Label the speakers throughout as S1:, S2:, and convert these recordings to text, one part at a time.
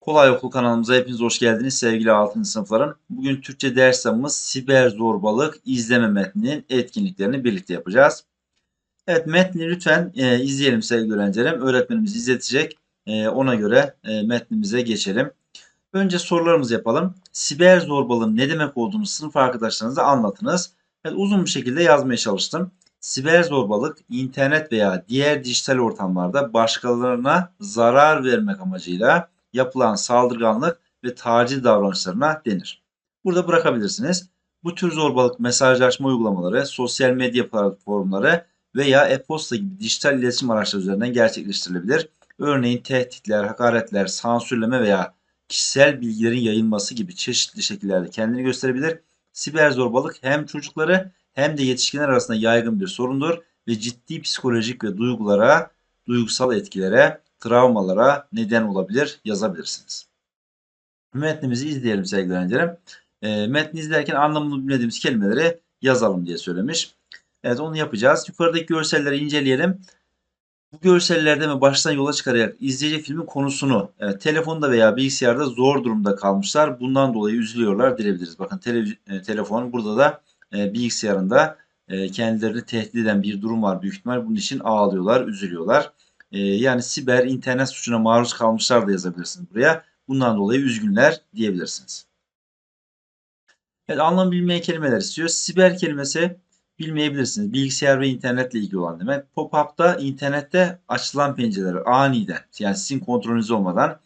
S1: Kolay Okul kanalımıza hepiniz hoş geldiniz sevgili 6. sınıflarım. Bugün Türkçe ders kitabımız siber zorbalık izleme metninin etkinliklerini birlikte yapacağız. Evet metni lütfen e, izleyelim sevgili öğrencilerim. Öğretmenimiz izletecek. E, ona göre e, metnimize geçelim. Önce sorularımızı yapalım. Siber zorbalığın ne demek olduğunu sınıf arkadaşlarınıza anlatınız. Evet, uzun bir şekilde yazmaya çalıştım. Siber zorbalık, internet veya diğer dijital ortamlarda başkalarına zarar vermek amacıyla yapılan saldırganlık ve taciz davranışlarına denir. Burada bırakabilirsiniz. Bu tür zorbalık mesajlaşma uygulamaları, sosyal medya platformları veya e-posta gibi dijital iletişim araçları üzerinden gerçekleştirilebilir. Örneğin tehditler, hakaretler, sansürleme veya kişisel bilgilerin yayılması gibi çeşitli şekillerde kendini gösterebilir. Siber zorbalık hem çocukları hem de yetişkinler arasında yaygın bir sorundur ve ciddi psikolojik ve duygulara, duygusal etkilere, travmalara neden olabilir yazabilirsiniz. Metnimizi izleyelim sevgili öğrencilerim. E, metni izlerken anlamını bilmediğimiz kelimeleri yazalım diye söylemiş. Evet onu yapacağız. Yukarıdaki görselleri inceleyelim. Bu görsellerden ve baştan yola çıkararak izleyecek filmin konusunu evet, telefonda veya bilgisayarda zor durumda kalmışlar. Bundan dolayı üzülüyorlar diyebiliriz. Bakın tele, e, telefon burada da e, bilgisayarında e, kendilerini tehdit eden bir durum var büyük ihtimal. Bunun için ağlıyorlar, üzülüyorlar. E, yani siber internet suçuna maruz kalmışlar da yazabilirsiniz buraya. Bundan dolayı üzgünler diyebilirsiniz. Evet anlam bilmeyen kelimeler istiyor. Siber kelimesi bilmeyebilirsiniz. Bilgisayar ve internetle ilgili olan demek. Pop-up'ta internette açılan pencereler aniden yani sizin kontrolünüz olmadan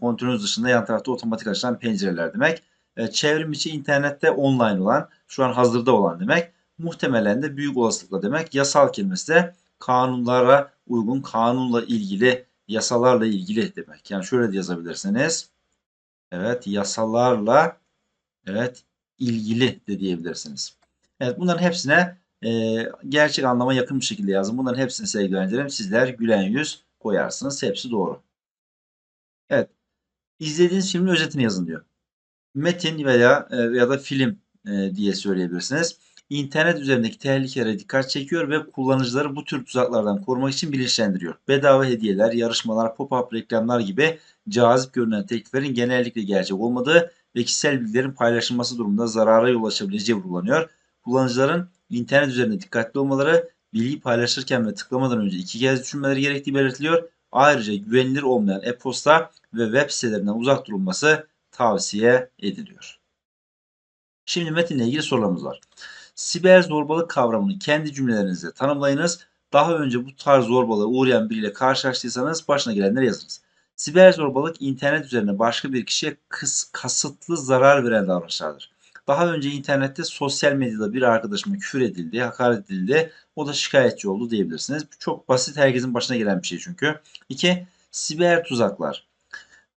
S1: kontrolünüz dışında yan tarafta otomatik açılan pencereler demek. E, çevrim içi internette online olan şu an hazırda olan demek. Muhtemelen de büyük olasılıkla demek. Yasal kelimesi de kanunlara uygun kanunla ilgili yasalarla ilgili demek. Yani şöyle de yazabilirsiniz. Evet yasalarla evet ilgili de diyebilirsiniz. Evet bunların hepsine e, gerçek anlama yakın bir şekilde yazın. Bunların hepsini sevgili öğrencilerim sizler gülen yüz koyarsınız. Hepsi doğru. Evet. İzlediğiniz filmin özetini yazın diyor. Metin veya e, ya da film e, diye söyleyebilirsiniz. İnternet üzerindeki tehlikelere dikkat çekiyor ve kullanıcıları bu tür tuzaklardan korumak için bilinçlendiriyor. Bedava hediyeler, yarışmalar, pop-up reklamlar gibi cazip görünen tekliflerin genellikle gerçek olmadığı ve kişisel bilgilerin paylaşılması durumunda zarara yol açabileceği vurgulanıyor. Kullanıcıların internet üzerinde dikkatli olmaları, bilgi paylaşırken ve tıklamadan önce iki kez düşünmeleri gerektiği belirtiliyor. Ayrıca güvenilir olmayan e-posta ve web sitelerinden uzak durulması tavsiye ediliyor. Şimdi metinle ilgili sorularımız var. Siber zorbalık kavramını kendi cümlelerinizde tanımlayınız. Daha önce bu tarz zorbalığa uğrayan biriyle karşılaştıysanız başına gelenleri yazınız. Siber zorbalık internet üzerine başka bir kişiye kıs, kasıtlı zarar veren davranışlardır. Daha önce internette sosyal medyada bir arkadaşıma küfür edildi, hakaret edildi. O da şikayetçi oldu diyebilirsiniz. Çok basit herkesin başına gelen bir şey çünkü. 2. Siber tuzaklar.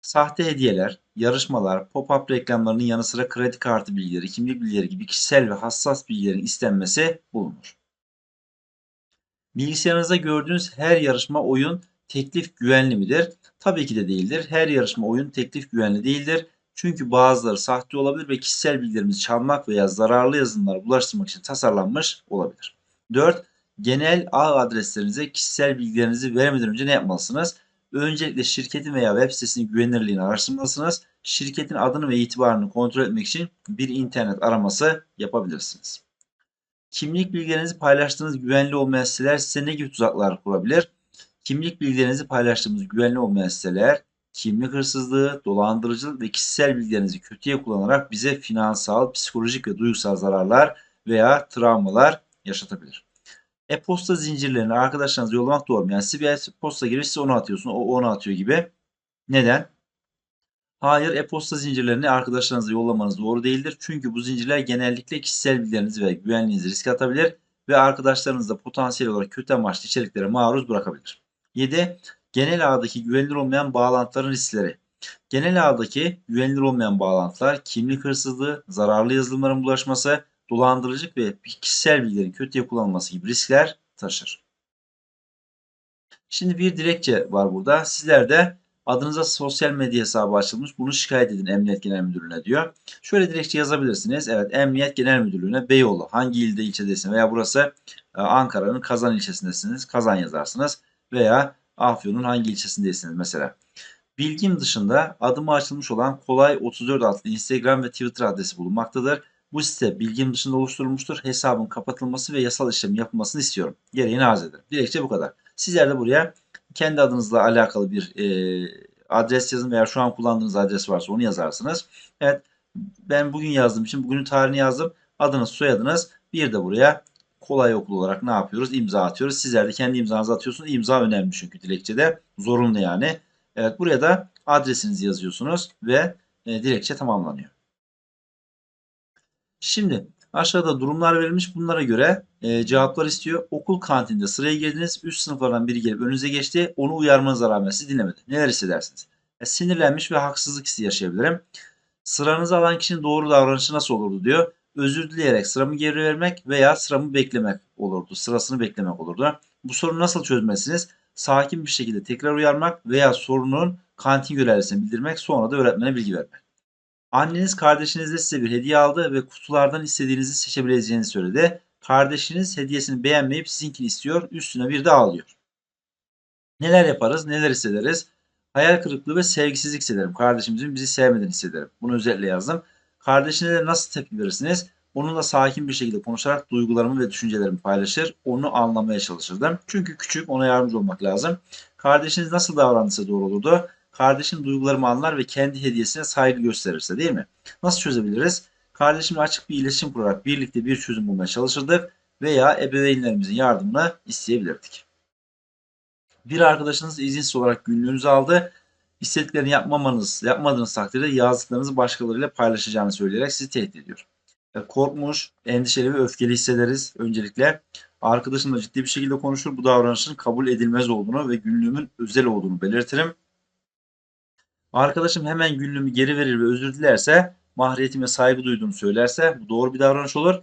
S1: Sahte hediyeler, yarışmalar, pop-up reklamlarının yanı sıra kredi kartı bilgileri, kimlik bilgileri gibi kişisel ve hassas bilgilerin istenmesi bulunur. Bilgisayarınızda gördüğünüz her yarışma oyun teklif güvenli midir? Tabii ki de değildir. Her yarışma oyun teklif güvenli değildir. Çünkü bazıları sahte olabilir ve kişisel bilgilerimizi çalmak veya zararlı yazılımlara bulaştırmak için tasarlanmış olabilir. 4. Genel ağ adreslerinize kişisel bilgilerinizi vermeden önce ne yapmalısınız? Öncelikle şirketin veya web sitesinin güvenilirliğini araştırmalısınız. Şirketin adını ve itibarını kontrol etmek için bir internet araması yapabilirsiniz. Kimlik bilgilerinizi paylaştığınız güvenli olmayan siteler size ne gibi tuzaklar kurabilir? Kimlik bilgilerinizi paylaştığımız güvenli olmayan siteler kimlik hırsızlığı, dolandırıcılık ve kişisel bilgilerinizi kötüye kullanarak bize finansal, psikolojik ve duygusal zararlar veya travmalar yaşatabilir. E-posta zincirlerini arkadaşlarınıza yollamak doğru mu? Yani size bir posta giriyor size onu atıyorsun, o onu atıyor gibi. Neden? Hayır, e-posta zincirlerini arkadaşlarınıza yollamanız doğru değildir. Çünkü bu zincirler genellikle kişisel bilgilerinizi ve güvenliğinizi riske atabilir ve arkadaşlarınızı da potansiyel olarak kötü amaçlı içeriklere maruz bırakabilir. 7. Genel ağdaki güvenilir olmayan bağlantıların riskleri. Genel ağdaki güvenilir olmayan bağlantılar kimlik hırsızlığı, zararlı yazılımların bulaşması, dolandırıcılık ve kişisel bilgilerin kötüye kullanılması gibi riskler taşır. Şimdi bir dilekçe var burada. Sizler de adınıza sosyal medya hesabı açılmış. Bunu şikayet edin Emniyet Genel Müdürlüğü'ne diyor. Şöyle dilekçe yazabilirsiniz. Evet Emniyet Genel Müdürlüğü'ne Beyoğlu. Hangi ilde ilçedesin veya burası e, Ankara'nın Kazan ilçesindesiniz. Kazan yazarsınız. Veya Afyon'un hangi ilçesindesiniz mesela. Bilgim dışında adıma açılmış olan Kolay 34 adlı Instagram ve Twitter adresi bulunmaktadır. Bu site bilgim dışında oluşturulmuştur. Hesabın kapatılması ve yasal işlem yapılmasını istiyorum. Gereğini arz ederim. Dilekçe bu kadar. Sizler de buraya kendi adınızla alakalı bir e, adres yazın veya şu an kullandığınız adres varsa onu yazarsınız. Evet ben bugün yazdığım için bugünün tarihini yazdım. Adınız, soyadınız. Bir de buraya kolay okul olarak ne yapıyoruz? İmza atıyoruz. Sizler de kendi imzanızı atıyorsunuz. İmza önemli çünkü dilekçede. Zorunlu yani. Evet buraya da adresinizi yazıyorsunuz ve e, dilekçe tamamlanıyor. Şimdi aşağıda durumlar verilmiş. Bunlara göre e, cevaplar istiyor. Okul kantinde sıraya girdiniz. Üst sınıflardan biri gelip önünüze geçti. Onu uyarmanıza rağmen sizi dinlemedi. Neler hissedersiniz? E, sinirlenmiş ve haksızlık hissi yaşayabilirim. Sıranızı alan kişinin doğru davranışı nasıl olurdu diyor. Özür dileyerek sıramı geri vermek veya sıramı beklemek olurdu. Sırasını beklemek olurdu. Bu sorunu nasıl çözmezsiniz? Sakin bir şekilde tekrar uyarmak veya sorunun kantin görevlisine bildirmek sonra da öğretmene bilgi vermek. Anneniz kardeşinizle size bir hediye aldı ve kutulardan istediğinizi seçebileceğinizi söyledi. Kardeşiniz hediyesini beğenmeyip sizinkini istiyor, üstüne bir de ağlıyor. Neler yaparız, neler hissederiz? Hayal kırıklığı ve sevgisizlik hissederim. Kardeşimizin bizi sevmediğini hissederim. Bunu özellikle yazdım. Kardeşinize nasıl tepki verirsiniz? Onunla sakin bir şekilde konuşarak duygularımı ve düşüncelerimi paylaşır. Onu anlamaya çalışırdım. Çünkü küçük ona yardımcı olmak lazım. Kardeşiniz nasıl davrandıysa doğru olurdu. Kardeşim duygularımı anlar ve kendi hediyesine saygı gösterirse değil mi? Nasıl çözebiliriz? Kardeşimle açık bir iletişim kurarak birlikte bir çözüm bulmaya çalışırdık veya ebeveynlerimizin yardımını isteyebilirdik. Bir arkadaşınız izinsiz olarak günlüğünüzü aldı. İstediklerini yapmamanız, yapmadığınız takdirde yazdıklarınızı başkalarıyla paylaşacağını söyleyerek sizi tehdit ediyor. Korkmuş, endişeli ve öfkeli hissederiz öncelikle. Arkadaşımla ciddi bir şekilde konuşur. Bu davranışın kabul edilmez olduğunu ve günlüğümün özel olduğunu belirtirim. Arkadaşım hemen günlüğümü geri verir ve özür dilerse, mahriyetime saygı duyduğunu söylerse bu doğru bir davranış olur.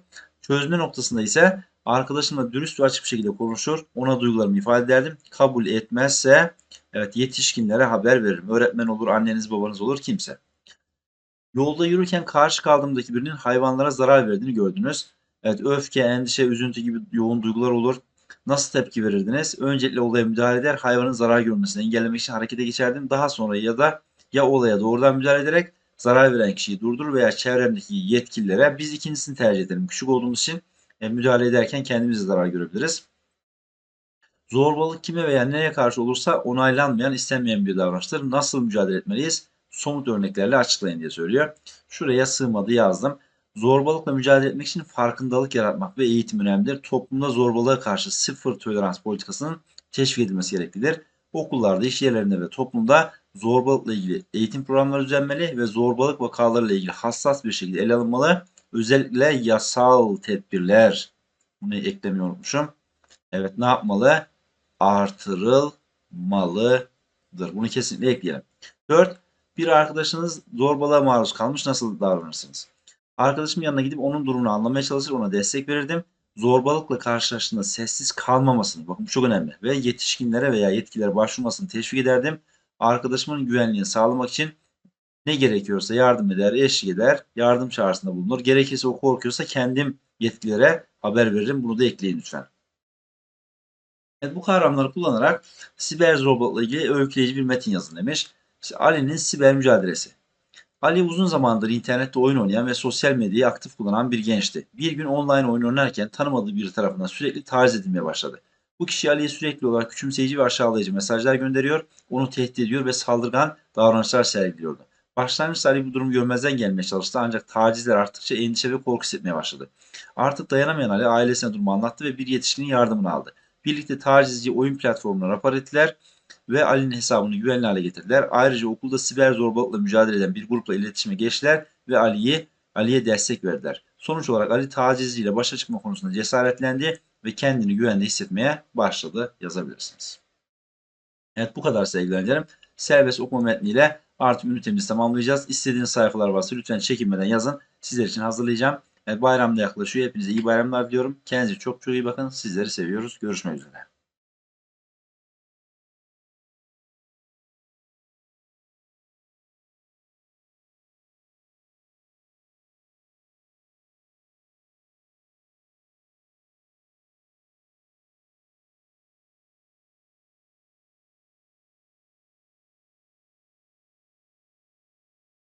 S1: Çözme noktasında ise arkadaşımla dürüst ve açık bir şekilde konuşur. Ona duygularımı ifade ederdim. Kabul etmezse evet yetişkinlere haber veririm. Öğretmen olur, anneniz babanız olur kimse. Yolda yürürken karşı kaldığımdaki birinin hayvanlara zarar verdiğini gördünüz. Evet öfke, endişe, üzüntü gibi yoğun duygular olur. Nasıl tepki verirdiniz? Öncelikle olaya müdahale eder, hayvanın zarar görmesini engellemek için harekete geçerdim. Daha sonra ya da ya olaya doğrudan müdahale ederek zarar veren kişiyi durdurur veya çevremdeki yetkililere biz ikincisini tercih ederim. Küçük olduğumuz için e, müdahale ederken kendimize zarar görebiliriz. Zorbalık kime veya neye karşı olursa onaylanmayan, istenmeyen bir davranıştır. Nasıl mücadele etmeliyiz? Somut örneklerle açıklayın diye söylüyor. Şuraya sığmadı yazdım. Zorbalıkla mücadele etmek için farkındalık yaratmak ve eğitim önemlidir. Toplumda zorbalığa karşı sıfır tolerans politikasının teşvik edilmesi gereklidir. Okullarda, iş yerlerinde ve toplumda zorbalıkla ilgili eğitim programları düzenmeli ve zorbalık vakalarıyla ilgili hassas bir şekilde ele alınmalı. Özellikle yasal tedbirler, bunu eklemeyi unutmuşum. Evet ne yapmalı? Artırılmalıdır. Bunu kesinlikle ekleyelim. 4. Bir arkadaşınız zorbalığa maruz kalmış nasıl davranırsınız? Arkadaşım yanına gidip onun durumunu anlamaya çalışır, ona destek verirdim. Zorbalıkla karşılaştığında sessiz kalmamasını, bakın bu çok önemli ve yetişkinlere veya yetkililere başvurmasını teşvik ederdim. Arkadaşımın güvenliğini sağlamak için ne gerekiyorsa yardım eder, eşlik eder, yardım çağrısında bulunur. Gerekirse o korkuyorsa kendim yetkililere haber veririm. Bunu da ekleyin lütfen. Evet, bu kavramları kullanarak siber zorbalıkla ilgili öyküleyici bir metin yazın demiş. İşte Ali'nin siber mücadelesi. Ali uzun zamandır internette oyun oynayan ve sosyal medyayı aktif kullanan bir gençti. Bir gün online oyun oynarken tanımadığı biri tarafından sürekli taciz edilmeye başladı. Bu kişi Ali'ye sürekli olarak küçümseyici ve aşağılayıcı mesajlar gönderiyor, onu tehdit ediyor ve saldırgan davranışlar sergiliyordu. Başlangıçta Ali bu durumu görmezden gelmeye çalıştı ancak tacizler arttıkça endişe ve korku hissetmeye başladı. Artık dayanamayan Ali ailesine durumu anlattı ve bir yetişkinin yardımını aldı. Birlikte tacizci oyun platformuna rapor ettiler ve Ali'nin hesabını güvenli hale getirdiler. Ayrıca okulda siber zorbalıkla mücadele eden bir grupla iletişime geçtiler ve Ali'ye Ali'ye destek verdiler. Sonuç olarak Ali tacizciyle başa çıkma konusunda cesaretlendi ve kendini güvende hissetmeye başladı yazabilirsiniz. Evet bu kadar sevgili öğrencilerim. Serbest okuma metniyle artık ünitemizi tamamlayacağız. İstediğiniz sayfalar varsa lütfen çekinmeden yazın. Sizler için hazırlayacağım. Evet, bayram da yaklaşıyor. Hepinize iyi bayramlar diliyorum. Kendinize çok çok iyi bakın. Sizleri seviyoruz. Görüşmek üzere.